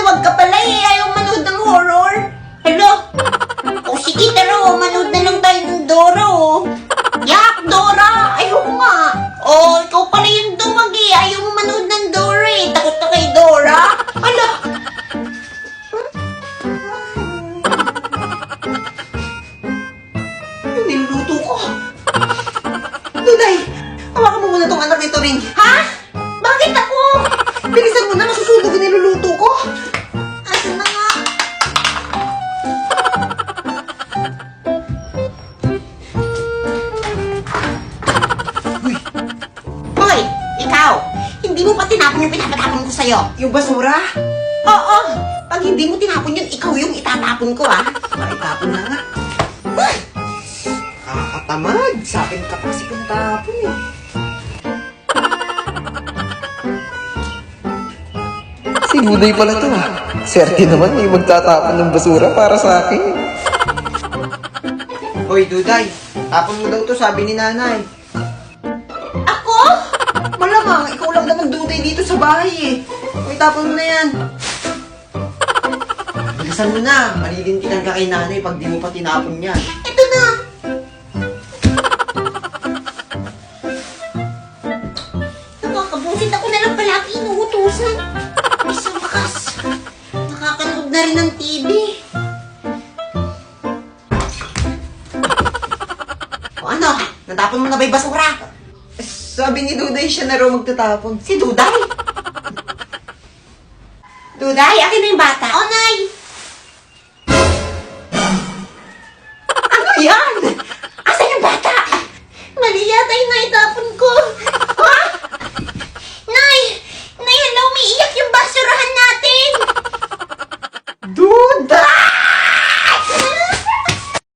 Maluwag ka pala eh. Ayaw manood ng horror. Hello? O sige, taro. Manood na lang tayo ng Dora, oh. Yak, Dora! Ayoko nga. Oh, ikaw pala yung duwag eh. Ayaw mo manood ng Dora eh. Takot ka kay Dora. Ala! Ano niluluto ko? Duday, hawakan mo muna tong anak nito rin. Ikaw! Hindi mo pa tinapon yung pinapatapon ko sa'yo. Yung basura? Oo! Pag hindi mo tinapon yun, ikaw yung itatapon ko, ah. Maitapon na nga. Nakakatamad. Sa akin ka kasi kung tapon eh. Si Buday pala to ah. Swerte naman may magtatapon ng basura para sa akin. Hoy, Duday. Tapon mo daw to, sabi ni nanay. Duday dito sa bahay eh. Hoy, tapon mo na yan. Bilisan mo na. Malilintikan ka kay nanay pag di mo pa tinapon yan. Ito na! Nakakabusit ako na lang palagi inuutusan. Isang bakas. Nakakanood na rin ng TV. Ano? Natapon mo na ba yung basura? Sabi ni Duday siya na raw magtatapon. Si Duday? Duday, akin na yung bata. O, Nay!